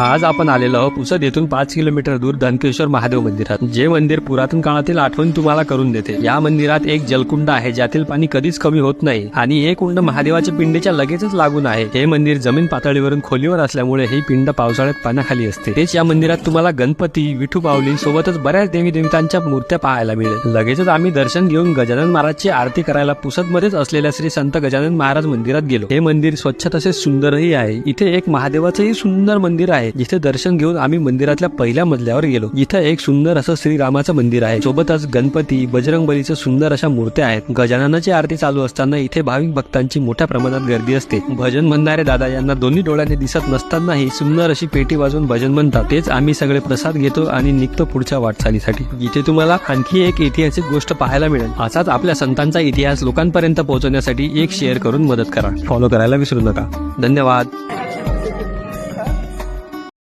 आज आपण आलेलो आहोत पुसद येथून पाच किलोमीटर दूर धनकेश्वर महादेव मंदिरात. जे मंदिर पुरातन काळातील आठवण तुम्हाला करून देते. या मंदिरात एक जलकुंड आहे ज्यातील पाणी कधीच कमी होत नाही आणि हे कुंड महादेवाच्या पिंडीच्या लगेचच लागून आहे. हे मंदिर जमीन पातळीवरून खोलीवर असल्यामुळे ही पिंड पावसाळ्यात पाण्याखाली असते. तेच या मंदिरात तुम्हाला गणपती विठू पावली सोबतच बऱ्याच देवी देवतांच्या मूर्त्या पाहायला मिळेल. लगेचच आम्ही दर्शन घेऊन गजानन महाराजची आरती करायला पुसद मध्येच असलेल्या श्री संत गजानन महाराज मंदिरात गेलो. हे मंदिर स्वच्छ तसेच सुंदरही आहे. इथे एक महादेवाचंही सुंदर मंदिर आहे. जिथे दर्शन घेऊन आम्ही मंदिरातल्या पहिल्या मजल्यावर गेलो. इथं एक सुंदर असं श्रीरामाचं मंदिर आहे. सोबतच गणपती बजरंग बलीचं सुंदर अशा मूर्त्या आहेत. गजाननाची आरती चालू असताना इथे भाविक भक्तांची मोठ्या प्रमाणात गर्दी असते. भजन म्हणणारे दादा यांना दोन्ही डोळ्याने दिसत नसतानाही सुंदर अशी पेटी वाजवून भजन म्हणतात. तेच आम्ही सगळे प्रसाद घेतो आणि निघतो पुढच्या वाटचालीसाठी. इथे तुम्हाला आणखी एक ऐतिहासिक गोष्ट पाहायला मिळेल. असाच आपल्या संतांचा इतिहास लोकांपर्यंत पोहोचवण्यासाठी एक शेअर करून मदत करा. फॉलो करायला विसरू नका. धन्यवाद.